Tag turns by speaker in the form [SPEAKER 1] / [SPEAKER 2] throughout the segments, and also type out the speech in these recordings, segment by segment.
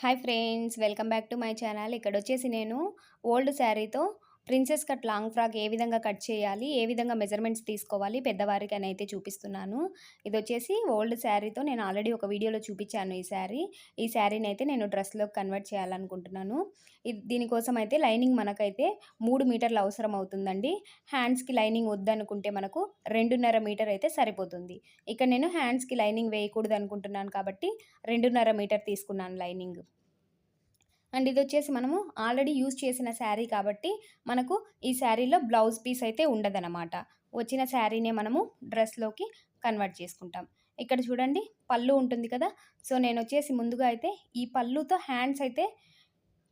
[SPEAKER 1] Hi friends welcome back to my channel. ఇక్కడ వచ్చేసి నేను ఓల్డ్ శారీతో ప్రిన్సెస్ కట్ లాంగ్ ఫ్రాక్ ఏ విధంగా కట్ చేయాలి ఏ విధంగా మెజర్మెంట్స్ తీసుకోవాలి పెద్దవారికి అని అయితే చూపిస్తున్నాను. ఇది వచ్చేసి ఓల్డ్ శారీతో నేను ఆల్రెడీ ఒక వీడియోలో చూపించాను ఈ శారీ. ఈ శారీని అయితే నేను డ్రెస్లోకి కన్వర్ట్ చేయాలనుకుంటున్నాను. ఇది దీనికోసం అయితే లైనింగ్ మనకైతే మూడు మీటర్లు అవసరం అవుతుందండి హ్యాండ్స్కి లైనింగ్ వద్దనుకుంటే మనకు రెండున్నర మీటర్ అయితే సరిపోతుంది. ఇక్కడ నేను హ్యాండ్స్కి లైనింగ్ వేయకూడదు అనుకుంటున్నాను కాబట్టి రెండున్నర మీటర్ తీసుకున్నాను లైనింగ్. అండ్ ఇది వచ్చేసి మనము ఆల్రెడీ యూజ్ చేసిన శారీ కాబట్టి మనకు ఈ శారీలో బ్లౌజ్ పీస్ అయితే ఉండదన్నమాట. వచ్చిన శారీనే మనము డ్రెస్లోకి కన్వర్ట్ చేసుకుంటాం. ఇక్కడ చూడండి పళ్ళు ఉంటుంది కదా సో నేను వచ్చేసి ముందుగా అయితే ఈ పళ్ళుతో హ్యాండ్స్ అయితే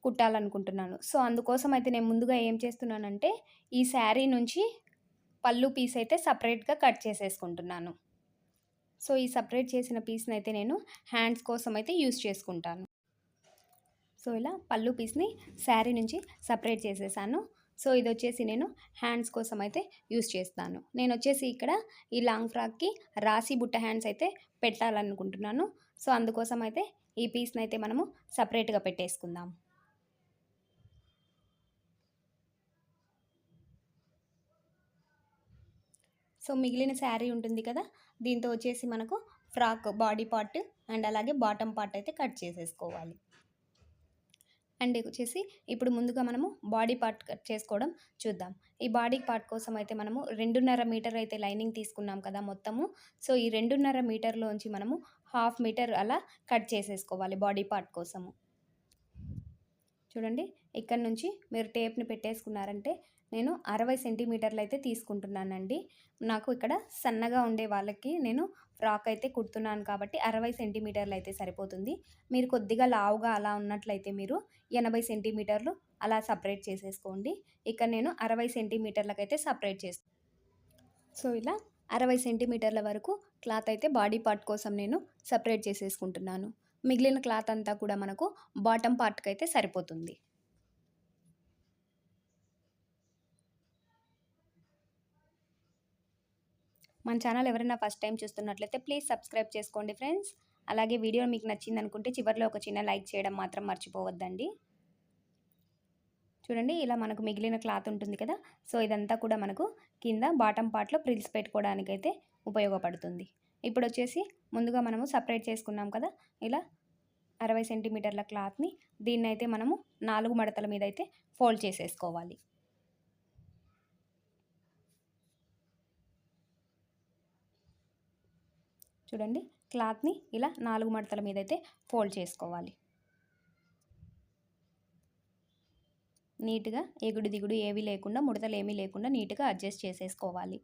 [SPEAKER 1] కుట్టాలనుకుంటున్నాను. సో అందుకోసం అయితే నేను ముందుగా ఏం చేస్తున్నానంటే ఈ శారీ నుంచి పళ్ళు పీస్ అయితే సపరేట్గా కట్ చేసేసుకుంటున్నాను. సో ఈ సపరేట్ చేసిన పీస్ని అయితే నేను హ్యాండ్స్ కోసం అయితే యూస్ చేసుకుంటాను. సో ఇలా పళ్ళు పీస్ని శారీ నుంచి సపరేట్ చేసేసాను. సో ఇది వచ్చేసి నేను హ్యాండ్స్ కోసం అయితే యూస్ చేస్తాను. నేను వచ్చేసి ఇక్కడ ఈ లాంగ్ ఫ్రాక్కి రాసి బుట్ట హ్యాండ్స్ అయితే పెట్టాలనుకుంటున్నాను. సో అందుకోసం అయితే ఈ పీస్ని అయితే మనము సపరేట్గా పెట్టేసుకుందాం. సో మిగిలిన శారీ ఉంటుంది కదా దీంతో వచ్చేసి మనకు ఫ్రాక్ బాడీ పార్ట్ అండ్ అలాగే బాటమ్ పార్ట్ అయితే కట్ చేసేసుకోవాలి. అండ్ వచ్చేసి ఇప్పుడు ముందుగా మనము బాడీ పార్ట్ కట్ చేసుకోవడం చూద్దాం. ఈ బాడీ పార్ట్ కోసం అయితే మనము రెండున్నర మీటర్ అయితే లైనింగ్ తీసుకున్నాం కదా మొత్తము. సో ఈ రెండున్నర మీటర్లోంచి మనము హాఫ్ మీటర్ అలా కట్ చేసేసుకోవాలి బాడీ పార్ట్ కోసము. చూడండి ఇక్కడ నుంచి మీరు టేప్ని పెట్టేసుకున్నారంటే నేను అరవై సెంటీమీటర్లు అయితే తీసుకుంటున్నానండి. నాకు ఇక్కడ సన్నగా ఉండే వాళ్ళకి నేను ఫ్రాక్ అయితే కుడుతున్నాను కాబట్టి అరవై సెంటీమీటర్లు అయితే సరిపోతుంది. మీరు కొద్దిగా లావుగా అలా ఉన్నట్లయితే మీరు ఎనభై సెంటీమీటర్లు అలా సపరేట్ చేసేసుకోండి. ఇక్కడ నేను అరవై సెంటీమీటర్లకైతే సపరేట్ చేస్తాను సో ఇలా అరవై సెంటీమీటర్ల వరకు క్లాత్ అయితే బాడీ పార్ట్ కోసం నేను సపరేట్ చేసేసుకుంటున్నాను. మిగిలిన క్లాత్ అంతా కూడా మనకు బాటమ్ పార్ట్కి అయితే సరిపోతుంది. మన ఛానల్ ఎవరైనా ఫస్ట్ టైం చూస్తున్నట్లయితే ప్లీజ్ సబ్స్క్రైబ్ చేసుకోండి ఫ్రెండ్స్. అలాగే వీడియో మీకు నచ్చింది అనుకుంటే చివరిలో ఒక చిన్న లైక్ చేయడం మాత్రం మర్చిపోవద్దండి. చూడండి ఇలా మనకు మిగిలిన క్లాత్ ఉంటుంది కదా సో ఇదంతా కూడా మనకు కింద బాటం పార్ట్లో ప్రిల్స్ పెట్టుకోవడానికైతే ఉపయోగపడుతుంది. ఇప్పుడు వచ్చేసి ముందుగా మనము సపరేట్ చేసుకున్నాం కదా ఇలా అరవై సెంటీమీటర్ల క్లాత్ని దీన్ని అయితే మనము నాలుగు మడతల మీద అయితే ఫోల్డ్ చేసేసుకోవాలి. చూడండి క్లాత్ని ఇలా నాలుగు మడతల మీద అయితే ఫోల్డ్ చేసుకోవాలి. నీట్గా ఎగుడు దిగుడు ఏవి లేకుండా ముడతలు ఏమీ లేకుండా నీట్గా అడ్జస్ట్ చేసేసుకోవాలి.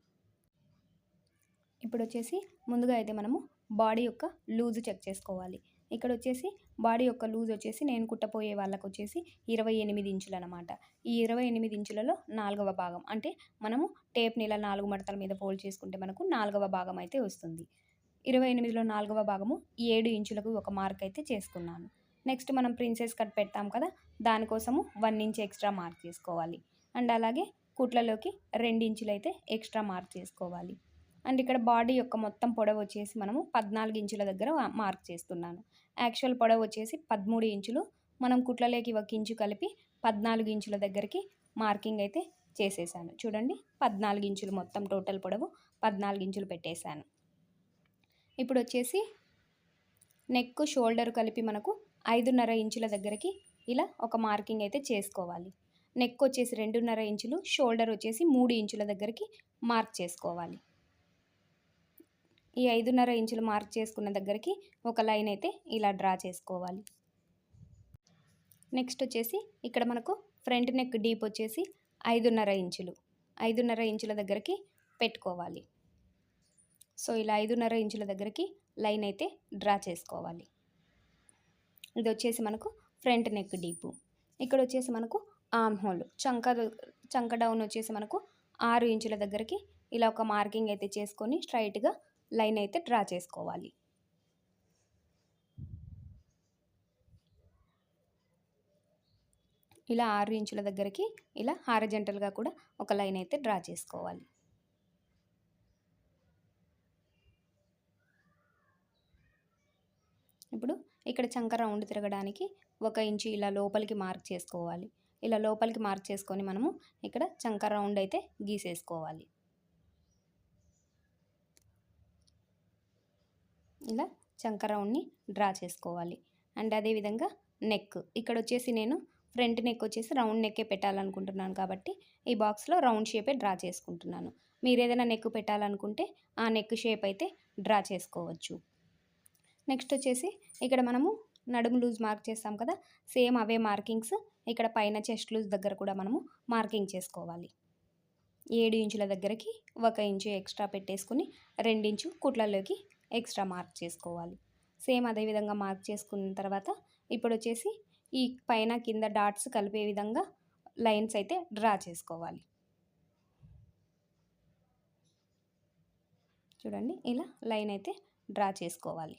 [SPEAKER 1] ఇప్పుడు వచ్చేసి ముందుగా అయితే మనము బాడీ యొక్క లూజ్ చెక్ చేసుకోవాలి. ఇక్కడ వచ్చేసి బాడీ యొక్క లూజ్ వచ్చేసి నేను కుట్టపోయే వాళ్ళకు వచ్చేసి ఇరవై ఎనిమిది ఇంచులు అనమాట ఈ ఇరవై ఎనిమిది ఇంచులలో నాలుగవ భాగం అంటే మనము టేప్ని ఇలా నాలుగు మడతల మీద ఫోల్డ్ చేసుకుంటే మనకు నాలుగవ భాగం అయితే వస్తుంది. ఇరవై ఎనిమిదిలో నాలుగవ భాగము ఏడు ఇంచులకు ఒక మార్క్ అయితే చేసుకున్నాను. నెక్స్ట్ మనం ప్రిన్సెస్ కట్ పెడతాం కదా దానికోసము వన్ ఇంచ్ ఎక్స్ట్రా మార్క్ చేసుకోవాలి. అండ్ అలాగే కుట్లలోకి రెండు ఇంచులు అయితే ఎక్స్ట్రా మార్క్ చేసుకోవాలి. అండ్ ఇక్కడ బాడీ యొక్క మొత్తం పొడవు వచ్చేసి మనము పద్నాలుగు ఇంచుల దగ్గర మార్క్ చేస్తున్నాను. యాక్చువల్ పొడవు వచ్చేసి పదమూడు ఇంచులు మనం కుట్లలోకి ఒక ఇంచు కలిపి పద్నాలుగు ఇంచుల దగ్గరికి మార్కింగ్ అయితే చేసేసాను. చూడండి పద్నాలుగు ఇంచులు మొత్తం టోటల్ పొడవు పద్నాలుగు ఇంచులు పెట్టేశాను. ఇప్పుడు వచ్చేసి నెక్ షోల్డర్ కలిపి మనకు ఐదున్నర ఇంచుల దగ్గరికి ఇలా ఒక మార్కింగ్ అయితే చేసుకోవాలి. నెక్ వచ్చేసి రెండున్నర ఇంచులు షోల్డర్ వచ్చేసి మూడు ఇంచుల దగ్గరికి మార్క్ చేసుకోవాలి. ఈ ఐదున్నర ఇంచులు మార్క్ చేసుకున్న దగ్గరికి ఒక లైన్ అయితే ఇలా డ్రా చేసుకోవాలి. నెక్స్ట్ వచ్చేసి ఇక్కడ మనకు ఫ్రంట్ నెక్ డీప్ వచ్చేసి ఐదున్నర ఇంచులు ఐదున్నర ఇంచుల దగ్గరికి పెట్టుకోవాలి. సో ఇలా ఐదున్నర ఇంచుల దగ్గరికి లైన్ అయితే డ్రా చేసుకోవాలి. ఇది వచ్చేసి మనకు ఫ్రంట్ నెక్ డీపు. ఇక్కడ వచ్చేసి మనకు ఆర్మ్ హోల్. చంక చంక డౌన్ వచ్చేసి మనకు ఆరు ఇంచుల దగ్గరికి ఇలా ఒక మార్కింగ్ అయితే చేసుకొని స్ట్రైట్గా లైన్ అయితే డ్రా చేసుకోవాలి. ఇలా ఆరు ఇంచుల దగ్గరికి ఇలా హారజెంటల్గా కూడా ఒక లైన్ అయితే డ్రా చేసుకోవాలి. ఇప్పుడు ఇక్కడ చంక రౌండ్ తిరగడానికి ఒక ఇంచు ఇలా లోపలికి మార్క్ చేసుకోవాలి. ఇలా లోపలికి మార్క్ చేసుకొని మనము ఇక్కడ చంక రౌండ్ అయితే గీసేసుకోవాలి. ఇలా చంక రౌండ్ని డ్రా చేసుకోవాలి. అండ్ అదేవిధంగా నెక్. ఇక్కడ వచ్చేసి నేను ఫ్రంట్ నెక్ వచ్చేసి రౌండ్ నెక్కే పెట్టాలనుకుంటున్నాను కాబట్టి ఈ బాక్స్లో రౌండ్ షేపే డ్రా చేసుకుంటున్నాను. మీరు ఏదైనా నెక్ పెట్టాలనుకుంటే ఆ నెక్ షేప్ అయితే డ్రా చేసుకోవచ్చు. నెక్స్ట్ వచ్చేసి ఇక్కడ మనము నడుము లూజ్ మార్క్ చేస్తాం కదా సేమ్ అవే మార్కింగ్స్. ఇక్కడ పైన చెస్ట్ లూజ్ దగ్గర కూడా మనము మార్కింగ్ చేసుకోవాలి. ఏడు ఇంచుల దగ్గరికి ఒక ఇంచు ఎక్స్ట్రా పెట్టేసుకుని రెండించు కుట్లలోకి ఎక్స్ట్రా మార్క్ చేసుకోవాలి. సేమ్ అదే విధంగా మార్క్ చేసుకున్న తర్వాత ఇప్పుడు వచ్చేసి ఈ పైన కింద డాట్స్ కలిపే విధంగా లైన్స్ అయితే డ్రా చేసుకోవాలి. చూడండి ఇలా లైన్ అయితే డ్రా చేసుకోవాలి.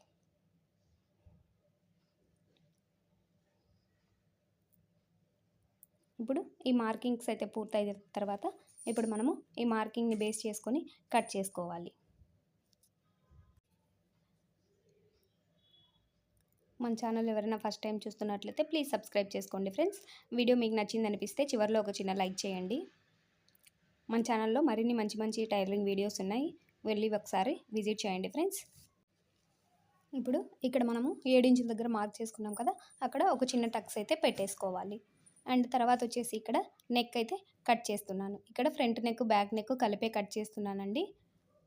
[SPEAKER 1] ఇప్పుడు ఈ మార్కింగ్స్ అయితే పూర్తయిన తర్వాత ఇప్పుడు మనము ఈ మార్కింగ్ని బేస్ చేసుకొని కట్ చేసుకోవాలి. మన ఛానల్ ఎవరైనా ఫస్ట్ టైం చూస్తున్నట్లయితే ప్లీజ్ సబ్స్క్రైబ్ చేసుకోండి ఫ్రెండ్స్. వీడియో మీకు నచ్చింది అనిపిస్తే చివరిలో ఒక చిన్న లైక్ చేయండి. మన ఛానల్లో మరిన్ని మంచి మంచి టైలరింగ్ వీడియోస్ ఉన్నాయి. వెళ్ళి ఒకసారి విజిట్ చేయండి ఫ్రెండ్స్. ఇప్పుడు ఇక్కడ మనము ఏడించుల దగ్గర మార్క్ చేసుకున్నాం కదా అక్కడ ఒక చిన్న టక్స్ అయితే పెట్టేసుకోవాలి. అండ్ తర్వాత వచ్చేసి ఇక్కడ నెక్ అయితే కట్ చేస్తున్నాను. ఇక్కడ ఫ్రంట్ నెక్ బ్యాక్ నెక్ కలిపే కట్ చేస్తున్నానండి.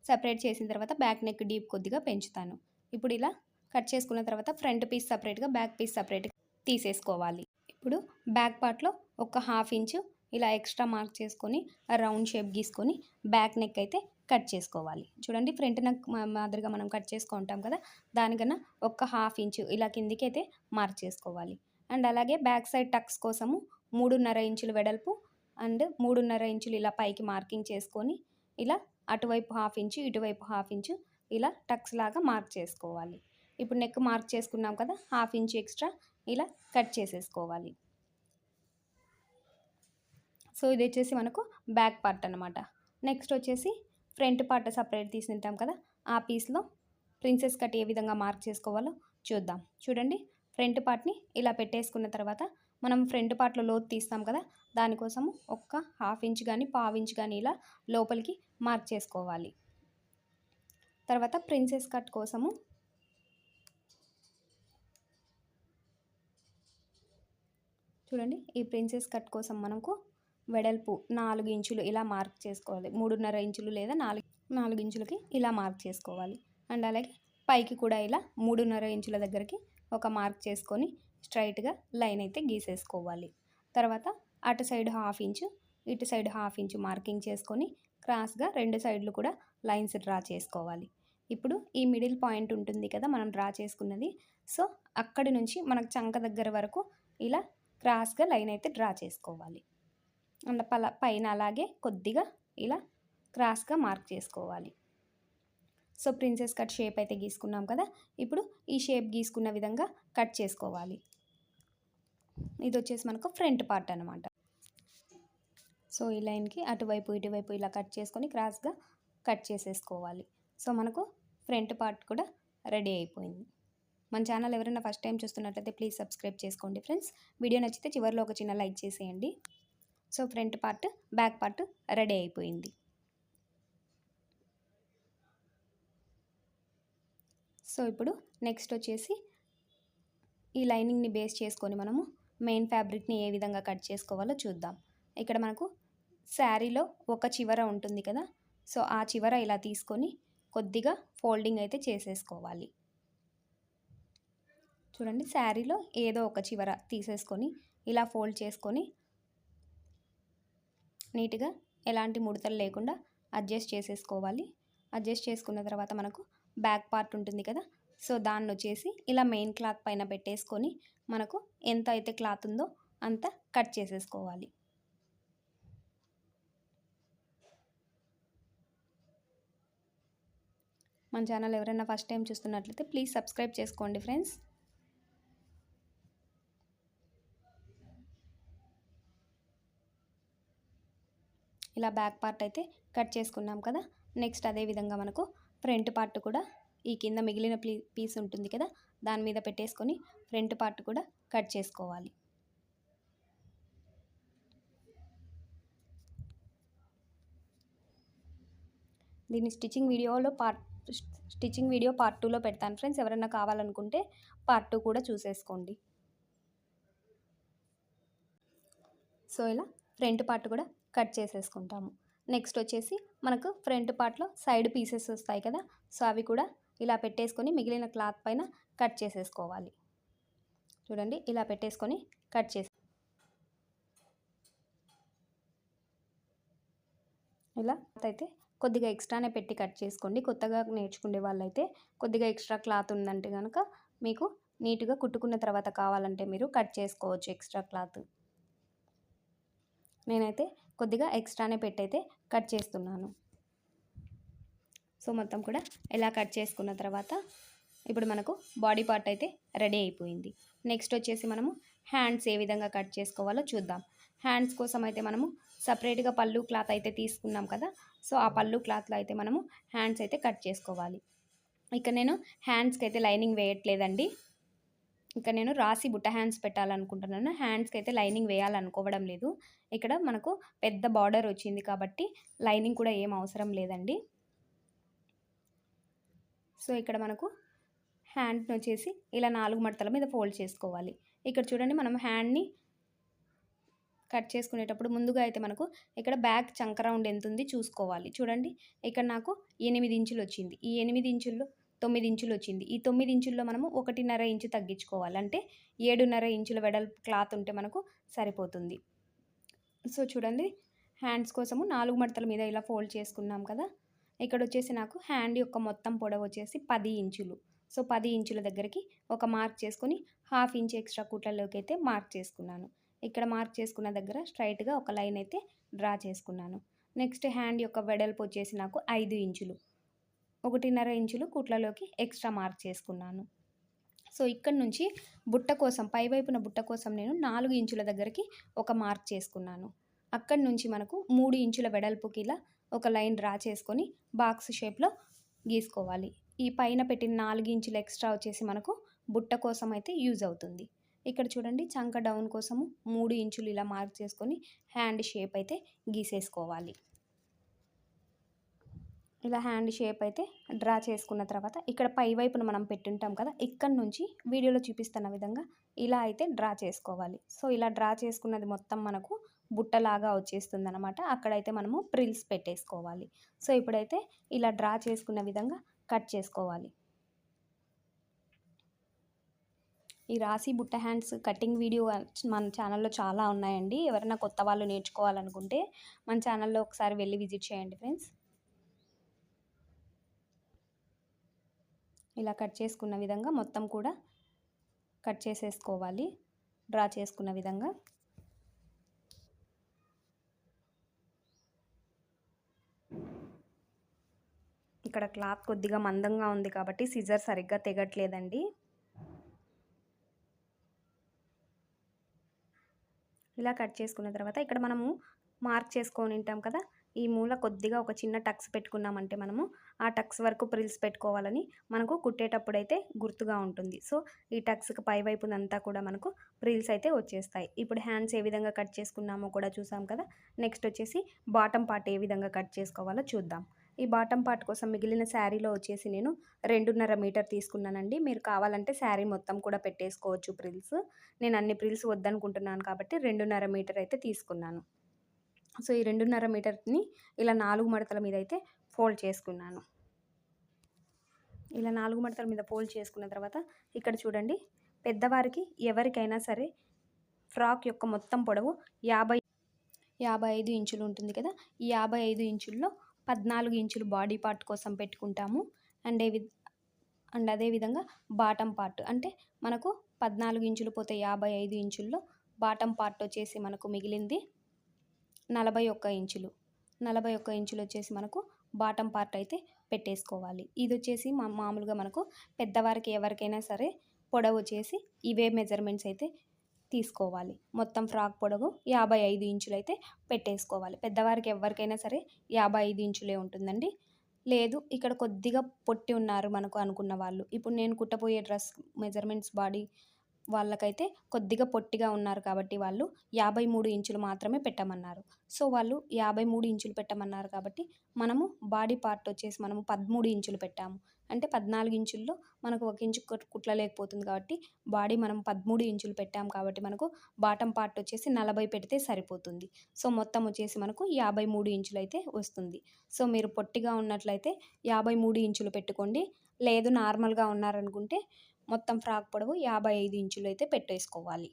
[SPEAKER 1] సపరేట్ చేసిన తర్వాత బ్యాక్ నెక్ డీప్ కొద్దిగా పెంచుతాను. ఇప్పుడు ఇలా కట్ చేసుకున్న తర్వాత ఫ్రంట్ పీస్ సపరేట్గా బ్యాక్ పీస్ సపరేట్గా తీసేసుకోవాలి. ఇప్పుడు బ్యాక్ పార్ట్లో ఒక హాఫ్ ఇంచు ఇలా ఎక్స్ట్రా మార్క్ చేసుకొని రౌండ్ షేప్ గీసుకొని బ్యాక్ నెక్ అయితే కట్ చేసుకోవాలి. చూడండి ఫ్రంట్ నెక్ మాదిరిగా మనం కట్ చేసుకుంటాం కదా దానికన్నా ఒక హాఫ్ ఇంచు ఇలా కిందికి అయితే మార్క్ చేసుకోవాలి. అండ్ అలాగే బ్యాక్ సైడ్ టక్స్ కోసము మూడున్నర ఇంచులు వెడల్పు అండ్ మూడున్నర ఇంచులు ఇలా పైకి మార్కింగ్ చేసుకొని ఇలా అటువైపు హాఫ్ ఇంచు ఇటువైపు హాఫ్ ఇంచు ఇలా టక్స్ లాగా మార్క్ చేసుకోవాలి. ఇప్పుడు నెక్ మార్క్ చేసుకున్నాం కదా హాఫ్ ఇంచ్ ఎక్స్ట్రా ఇలా కట్ చేసేసుకోవాలి. సో ఇది వచ్చేసి మనకు బ్యాక్ పార్ట్ అనమాట నెక్స్ట్ వచ్చేసి ఫ్రంట్ పార్ట్ సపరేట్ తీసుకుంటాం కదా ఆ పీస్లో ప్రిన్సెస్ కట్ ఏ విధంగా మార్క్ చేసుకోవాలో చూద్దాం. చూడండి ఫ్రంట్ పార్ట్ని ఇలా పెట్టేసుకున్న తర్వాత మనం ఫ్రంట్ పార్ట్లో లోతు తీస్తాం కదా దానికోసము ఒక్క హాఫ్ ఇంచ్ కానీ పావు ఇంచ్ కానీ ఇలా లోపలికి మార్క్ చేసుకోవాలి. తర్వాత ప్రిన్సెస్ కట్ కోసము చూడండి ఈ ప్రిన్సెస్ కట్ కోసం మనకు వెడల్పు నాలుగు ఇంచులు ఇలా మార్క్ చేసుకోవాలి. మూడున్నర ఇంచులు లేదా నాలుగు నాలుగు ఇంచులకి ఇలా మార్క్ చేసుకోవాలి. అండ్ అలాగే పైకి కూడా ఇలా మూడున్నర ఇంచుల దగ్గరికి ఒక మార్క్ చేసుకొని స్ట్రైట్గా లైన్ అయితే గీసేసుకోవాలి. తర్వాత అటు సైడ్ హాఫ్ ఇంచు ఇటు సైడ్ హాఫ్ ఇంచు మార్కింగ్ చేసుకొని క్రాస్గా రెండు సైడ్లు కూడా లైన్స్ డ్రా చేసుకోవాలి. ఇప్పుడు ఈ మిడిల్ పాయింట్ ఉంటుంది కదా మనం డ్రా చేసుకున్నది. సో అక్కడి నుంచి మనకు చంక దగ్గర వరకు ఇలా క్రాస్గా లైన్ అయితే డ్రా చేసుకోవాలి. అండ్ పల పైన అలాగే కొద్దిగా ఇలా క్రాస్గా మార్క్ చేసుకోవాలి. సో ప్రిన్సెస్ కట్ షేప్ అయితే గీసుకున్నాం కదా. ఇప్పుడు ఈ షేప్ గీసుకున్న విధంగా కట్ చేసుకోవాలి. ఇది వచ్చేసి మనకు ఫ్రంట్ పార్ట్ అనమాట సో ఈ లైన్కి అటువైపు ఇటువైపు ఇలా కట్ చేసుకొని క్రాస్గా కట్ చేసేసుకోవాలి. సో మనకు ఫ్రంట్ పార్ట్ కూడా రెడీ అయిపోయింది. మన ఛానల్ ఎవరైనా ఫస్ట్ టైం చూస్తున్నట్లయితే ప్లీజ్ సబ్స్క్రైబ్ చేసుకోండి ఫ్రెండ్స్. వీడియో నచ్చితే చివరిలో ఒక చిన్న లైక్ చేసేయండి. So front part back part ready అయిపోయింది. సో ఇప్పుడు నెక్స్ట్ వచ్చేసి ఈ లైనింగ్ని బేస్ చేసుకొని మనము మెయిన్ ఫ్యాబ్రిక్ని ఏ విధంగా కట్ చేసుకోవాలో చూద్దాం. ఇక్కడ మనకు శారీలో ఒక చివర ఉంటుంది కదా సో ఆ చివర ఇలా తీసుకొని కొద్దిగా ఫోల్డింగ్ అయితే చేసేసుకోవాలి. చూడండి శారీలో ఏదో ఒక చివర తీసేసుకొని ఇలా ఫోల్డ్ చేసుకొని నీట్గా ఎలాంటి ముడతలు లేకుండా అడ్జస్ట్ చేసేసుకోవాలి. అడ్జస్ట్ చేసుకున్న తర్వాత మనకు బ్యాక్ పార్ట్ ఉంటుంది కదా సో దాన్ని వచ్చేసి ఇలా మెయిన్ క్లాత్ పైన పెట్టేసుకొని మనకు ఎంత అయితే క్లాత్ ఉందో అంత కట్ చేసేసుకోవాలి. మన ఛానల్ ఎవరైనా ఫస్ట్ టైం చూస్తున్నట్లయితే ప్లీజ్ సబ్స్క్రైబ్ చేసుకోండి ఫ్రెండ్స్. ఇలా బ్యాక్ పార్ట్ అయితే కట్ చేసుకున్నాం కదా నెక్స్ట్ అదే విధంగా మనకు ఫ్రంట్ పార్ట్ కూడా ఈ కింద మిగిలిన పీస్ ఉంటుంది కదా దాని మీద పెట్టేసుకొని ఫ్రంట్ పార్ట్ కూడా కట్ చేసుకోవాలి. దీన్ని స్టిచ్చింగ్ వీడియోలో పార్ట్ స్టిచ్చింగ్ వీడియో పార్ట్ టూలో పెడతాను ఫ్రెండ్స్. ఎవరైనా కావాలనుకుంటే పార్ట్ టూ కూడా చూసేసుకోండి. సో ఇలా ఫ్రంట్ పార్ట్ కూడా కట్ చేసేసుకుంటాము. నెక్స్ట్ వచ్చేసి మనకు ఫ్రంట్ పార్ట్లో సైడ్ పీసెస్ వస్తాయి కదా సో అవి కూడా ఇలా పెట్టేసుకొని మిగిలిన క్లాత్ పైన కట్ చేసేసుకోవాలి. చూడండి ఇలా పెట్టేసుకొని కట్ చేసి ఇలా అయితే కొద్దిగా ఎక్స్ట్రానే పెట్టి కట్ చేసుకోండి. కొత్తగా నేర్చుకునే వాళ్ళైతే కొద్దిగా ఎక్స్ట్రా క్లాత్ ఉందంటే కనుక మీకు నీట్గా కుట్టుకున్న తర్వాత కావాలంటే మీరు కట్ చేసుకోవచ్చు ఎక్స్ట్రా క్లాత్. నేనైతే కొద్దిగా ఎక్స్ట్రానే పెట్టయితే కట్ చేస్తున్నాను. సో మొత్తం కూడా ఎలా కట్ చేసుకున్న తర్వాత ఇప్పుడు మనకు బాడీ పార్ట్ అయితే రెడీ అయిపోయింది. నెక్స్ట్ వచ్చేసి మనము హ్యాండ్స్ ఏ విధంగా కట్ చేసుకోవాలో చూద్దాం. హ్యాండ్స్ కోసం అయితే మనము సపరేట్గా పళ్ళు క్లాత్ అయితే తీసుకున్నాం కదా. సో ఆ పళ్ళు క్లాత్లో అయితే మనము హ్యాండ్స్ అయితే కట్ చేసుకోవాలి. ఇక నేను హ్యాండ్స్కి అయితే లైనింగ్ వేయట్లేదండి. ఇక్కడ నేను రాసి బుట్ట హ్యాండ్స్ పెట్టాలనుకుంటున్నాను. హ్యాండ్స్కి అయితే లైనింగ్ వేయాలనుకోవడం లేదు. ఇక్కడ మనకు పెద్ద బార్డర్ వచ్చింది కాబట్టి లైనింగ్ కూడా ఏం అవసరం లేదండి. సో ఇక్కడ మనకు హ్యాండ్ని వచ్చేసి ఇలా నాలుగు మడతల మీద ఫోల్డ్ చేసుకోవాలి. ఇక్కడ చూడండి మనం హ్యాండ్ని కట్ చేసుకునేటప్పుడు ముందుగా అయితే మనకు ఇక్కడ బ్యాక్ చంక రౌండ్ ఎంత ఉంది చూసుకోవాలి. చూడండి ఇక్కడ నాకు ఎనిమిది ఇంచులు వచ్చింది. ఈ ఎనిమిది ఇంచుల్లో తొమ్మిది ఇంచులు వచ్చింది. ఈ తొమ్మిది ఇంచుల్లో మనము ఒకటిన్నర ఇంచు తగ్గించుకోవాలి. అంటే ఏడున్నర ఇంచుల వెడల్ క్లాత్ ఉంటే మనకు సరిపోతుంది. సో చూడండి. హ్యాండ్స్ కోసము నాలుగు మడతల మీద ఇలా ఫోల్డ్ చేసుకున్నాం కదా. ఇక్కడ వచ్చేసి నాకు హ్యాండ్ యొక్క మొత్తం పొడవు వచ్చేసి పది ఇంచులు. సో పది ఇంచుల దగ్గరికి ఒక మార్క్ చేసుకొని హాఫ్ ఇంచ్ ఎక్స్ట్రా కుట్లలోకి అయితే మార్క్ చేసుకున్నాను. ఇక్కడ మార్క్ చేసుకున్న దగ్గర స్ట్రైట్గా ఒక లైన్ అయితే డ్రా చేసుకున్నాను. నెక్స్ట్ హ్యాండ్ యొక్క వెడల్పు వచ్చేసి నాకు ఐదు ఇంచులు. ఒకటిన్నర ఇంచులు కుట్లలోకి ఎక్స్ట్రా మార్క్ చేసుకున్నాను. సో ఇక్కడ నుంచి బుట్ట కోసం పైవైపున బుట్ట కోసం నేను నాలుగు ఇంచుల దగ్గరికి ఒక మార్క్ చేసుకున్నాను. అక్కడి నుంచి మనకు మూడు ఇంచుల వెడల్పుకి ఇలా ఒక లైన్ డ్రా చేసుకొని బాక్స్ షేప్లో గీసుకోవాలి. ఈ పైన పెట్టిన నాలుగు ఇంచులు ఎక్స్ట్రా వచ్చేసి మనకు బుట్ట కోసం అయితే యూజ్ అవుతుంది. ఇక్కడ చూడండి చంక డౌన్ కోసము మూడు ఇంచులు ఇలా మార్క్ చేసుకొని హ్యాండ్ షేప్ అయితే గీసేసుకోవాలి. ఇలా హ్యాండ్ షేప్ అయితే డ్రా చేసుకున్న తర్వాత ఇక్కడ పై వైపున మనం పెట్టుంటాం కదా ఇక్కడ నుంచి వీడియోలో చూపిస్తున్న విధంగా ఇలా అయితే డ్రా చేసుకోవాలి. సో ఇలా డ్రా చేసుకున్నది మొత్తం మనకు బుట్టలాగా వచ్చేస్తుంది అనమాట అక్కడైతే మనము ప్రిల్స్ పెట్టేసుకోవాలి. సో ఇప్పుడైతే ఇలా డ్రా చేసుకున్న విధంగా కట్ చేసుకోవాలి. ఈ రాసి బుట్ట హ్యాండ్స్ కటింగ్ వీడియో మన ఛానల్లో చాలా ఉన్నాయండి. ఎవరైనా కొత్త వాళ్ళు నేర్చుకోవాలనుకుంటే మన ఛానల్లో ఒకసారి వెళ్ళి విజిట్ చేయండి ఫ్రెండ్స్. ఇలా కట్ చేసుకున్న విధంగా మొత్తం కూడా కట్ చేసేసుకోవాలి. డ్రా చేసుకున్న విధంగా. ఇక్కడ క్లాత్ కొద్దిగా మందంగా ఉంది కాబట్టి సిజర్ సరిగ్గా తెగట్లేదండి. ఇలా కట్ చేసుకున్న తర్వాత ఇక్కడ మనము మార్క్ చేసుకొని ఉంటాం కదా ఈ మూల కొద్దిగా ఒక చిన్న టక్స్ పెట్టుకున్నామంటే మనము ఆ టక్స్ వరకు ప్రిల్స్ పెట్టుకోవాలని మనకు కుట్టేటప్పుడు అయితే గుర్తుగా ఉంటుంది. సో ఈ టక్స్కి పై వైపునంతా కూడా మనకు ప్రిల్స్ అయితే వచ్చేస్తాయి. ఇప్పుడు హ్యాండ్స్ ఏ విధంగా కట్ చేసుకున్నామో కూడా చూసాం కదా? నెక్స్ట్ వచ్చేసి బాటమ్ పార్ట్ ఏ విధంగా కట్ చేసుకోవాలో చూద్దాం. ఈ బాటమ్ పార్ట్ కోసం మిగిలిన శారీలో వచ్చేసి నేను రెండున్నర మీటర్ తీసుకున్నానండి. మీరు కావాలంటే శారీ మొత్తం కూడా పెట్టేసుకోవచ్చు ప్రిల్స్. నేను అన్ని ప్రిల్స్ వద్దనుకుంటున్నాను కాబట్టి రెండున్నర మీటర్ అయితే తీసుకున్నాను. సో ఈ రెండున్నర మీటర్ని ఇలా నాలుగు మడతల మీద అయితే ఫోల్డ్ చేసుకున్నాను. ఇలా నాలుగు మడతల మీద ఫోల్డ్ చేసుకున్న తర్వాత ఇక్కడ చూడండి పెద్దవారికి ఎవరికైనా సరే ఫ్రాక్ యొక్క మొత్తం పొడవు యాభై యాభై ఐదు ఇంచులు ఉంటుంది కదా ఈ యాభై ఐదు ఇంచుల్లో పద్నాలుగు ఇంచులు బాడీ పార్ట్ కోసం పెట్టుకుంటాము. అండ్ ఏ అండ్ అదేవిధంగా బాటమ్ పార్ట్. అంటే మనకు పద్నాలుగు ఇంచులు పోతే యాభై ఐదు ఇంచుల్లో బాటమ్ పార్ట్ వచ్చేసి మనకు మిగిలింది. నలభై ఒక్క ఇంచులు. నలభై ఒక్క ఇంచులు వచ్చేసి మనకు బాటమ్ పార్ట్ అయితే పెట్టేసుకోవాలి. ఇది వచ్చేసి మా మామూలుగా మనకు పెద్దవారికి ఎవరికైనా సరే పొడవు వచ్చేసి ఇవే మెజర్మెంట్స్ అయితే తీసుకోవాలి. మొత్తం ఫ్రాక్ పొడవు యాభై ఐదు ఇంచులు అయితే పెట్టేసుకోవాలి. పెద్దవారికి ఎవరికైనా సరే యాభై ఐదు ఇంచులే ఉంటుందండి. లేదు ఇక్కడ కొద్దిగా పొట్టి ఉన్నారు మనకు అనుకున్న వాళ్ళు. ఇప్పుడు నేను కుట్టబోయే డ్రెస్ మెజర్మెంట్స్ బాడీ వాళ్ళకైతే కొద్దిగా పొట్టిగా ఉన్నారు కాబట్టి వాళ్ళు యాభై మూడు ఇంచులు మాత్రమే పెట్టమన్నారు. సో వాళ్ళు యాభై మూడు ఇంచులు పెట్టమన్నారు కాబట్టి మనము బాడీ పార్ట్ వచ్చేసి మనము పదమూడు ఇంచులు పెట్టాము. అంటే పద్నాలుగు ఇంచుల్లో మనకు ఒక ఇంచు కుట్- కుట్లలేకపోతుంది కాబట్టి బాడీ మనం పదమూడు ఇంచులు పెట్టాము కాబట్టి మనకు బాటం పార్ట్ వచ్చేసి నలభై పెడితే సరిపోతుంది. సో మొత్తం వచ్చేసి మనకు యాభై మూడు ఇంచులు అయితే వస్తుంది. సో మీరు పొట్టిగా ఉన్నట్లయితే యాభై మూడు ఇంచులు పెట్టుకోండి. లేదు నార్మల్గా ఉన్నారనుకుంటే మొత్తం ఫ్రాక్ పొడవు యాభై ఐదు ఇంచులు అయితే పెట్టేసుకోవాలి.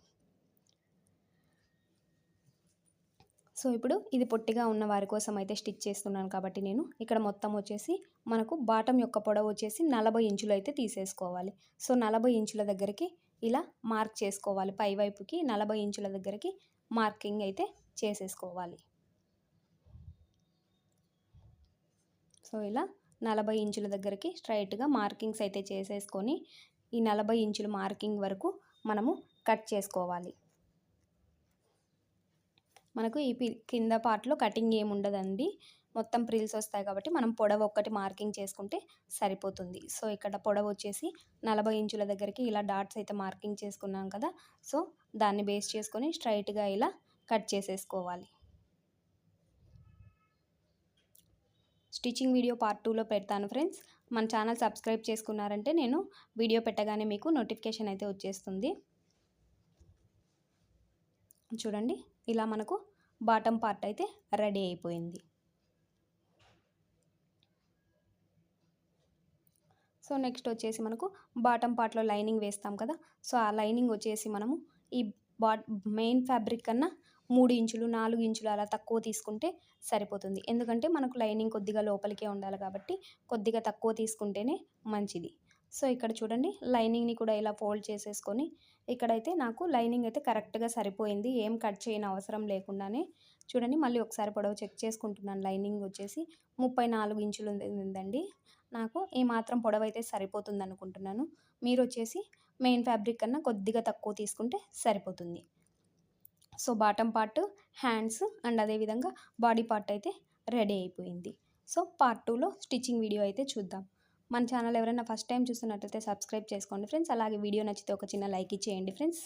[SPEAKER 1] సో ఇప్పుడు ఇది పొట్టిగా ఉన్న వారి కోసం అయితే స్టిచ్ చేస్తున్నాను కాబట్టి నేను. ఇక్కడ మొత్తం వచ్చేసి మనకు బాటం యొక్క పొడవు వచ్చేసి నలభై ఇంచులు అయితే తీసేసుకోవాలి. సో నలభై ఇంచుల దగ్గరికి ఇలా మార్క్ చేసుకోవాలి. పై వైపుకి నలభై ఇంచుల దగ్గరికి మార్కింగ్ అయితే చేసేసుకోవాలి. సో ఇలా నలభై ఇంచుల దగ్గరికి స్ట్రైట్గా మార్కింగ్స్ అయితే చేసేసుకొని ఈ నలభై ఇంచుల మార్కింగ్ వరకు మనము కట్ చేసుకోవాలి. మనకు ఈ కింద పార్ట్లో కటింగ్ ఏమి ఉండదండి. మొత్తం ప్రిల్స్ వస్తాయి కాబట్టి మనం పొడవు ఒక్కటి మార్కింగ్ చేసుకుంటే సరిపోతుంది. సో ఇక్కడ పొడవు వచ్చేసి నలభై ఇంచుల దగ్గరికి ఇలా డాట్స్ అయితే మార్కింగ్ చేసుకున్నాం కదా. సో దాన్ని బేస్ చేసుకొని స్ట్రైట్గా ఇలా కట్ చేసేసుకోవాలి. స్టిచ్చింగ్ వీడియో పార్ట్ టూలో పెడతాను ఫ్రెండ్స్. మన ఛానల్ సబ్స్క్రైబ్ చేసుకున్నారంటే నేను వీడియో పెట్టగానే మీకు నోటిఫికేషన్ అయితే వచ్చేస్తుంది. చూడండి ఇలా మనకు బాటమ్ పార్ట్ అయితే రెడీ అయిపోయింది. సో నెక్స్ట్ వచ్చేసి మనకు బాటమ్ పార్ట్లో లైనింగ్ వేస్తాం కదా సో ఆ లైనింగ్ వచ్చేసి మనము ఈ బా మెయిన్ ఫ్యాబ్రిక్ కన్నా మూడు ఇంచులు నాలుగు ఇంచులు అలా తక్కువ తీసుకుంటే సరిపోతుంది. ఎందుకంటే మనకు లైనింగ్ కొద్దిగా లోపలికే ఉండాలి కాబట్టి కొద్దిగా తక్కువ తీసుకుంటేనే మంచిది. సో ఇక్కడ చూడండి లైనింగ్ని కూడా ఇలా ఫోల్డ్ చేసేసుకొని ఇక్కడైతే నాకు లైనింగ్ అయితే కరెక్ట్గా సరిపోయింది. ఏం కట్ చేయని అవసరం లేకుండానే చూడండి మళ్ళీ ఒకసారి పొడవు చెక్ చేసుకుంటున్నాను. లైనింగ్ వచ్చేసి ముప్పై నాలుగు ఇంచులు ఉందండి. నాకు ఈ మాత్రం పొడవు అయితే సరిపోతుంది అనుకుంటున్నాను. మీరు వచ్చేసి మెయిన్ ఫ్యాబ్రిక్ కన్నా కొద్దిగా తక్కువ తీసుకుంటే సరిపోతుంది. So bottom part hands and అదేవిధంగా బాడీ పార్ట్ అయితే రెడీ అయిపోయింది. సో పార్ట్ టూలో స్టిచ్చింగ్ వీడియో అయితే చూద్దాం. మన ఛానల్ ఎవరైనా ఫస్ట్ టైం చూస్తున్నట్లయితే సబ్స్క్రైబ్ చేసుకోండి ఫ్రెండ్స్. అలాగే వీడియో నచ్చితే ఒక చిన్న లైక్ ఇచ్చేయండి ఫ్రెండ్స్.